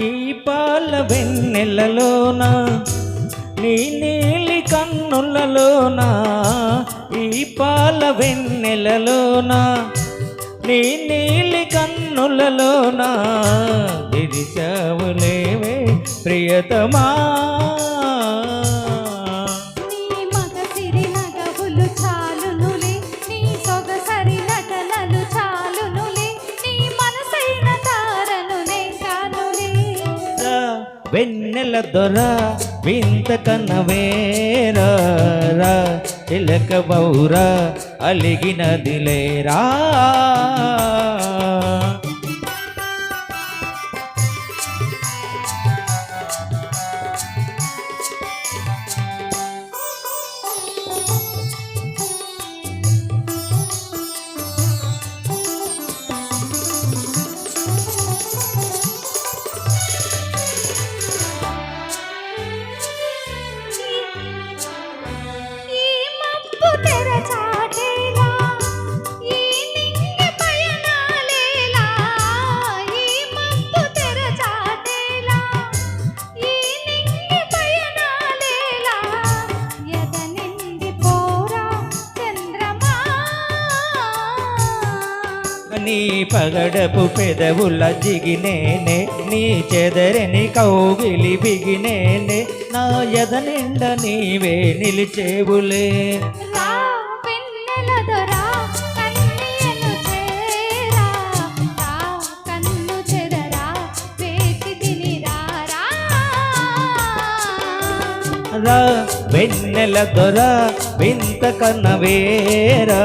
ఈ పాల వెన్నెలలోన? నీ నీలి కన్నులలోన? ఈ పాల వెన్నెలలోన? నీ నీలి కన్నులలోన? దిరిచావులేవే ప్రియతమా? వెన్నెల దొర వింత కన్నవేరా తిలక బౌరా అలిగినదిలేరా నీ పగడపు పెదవుల జిగినేనే నీ చెదరని కౌగిలి బిగినేనే నా ఎద నిండ నీవే నిలిచేవులే. రా వెన్నెల దొర వింత కన్నవేరా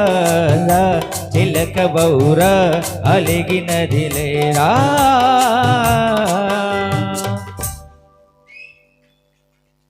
చిలక బౌరా అలిగినదిలేరా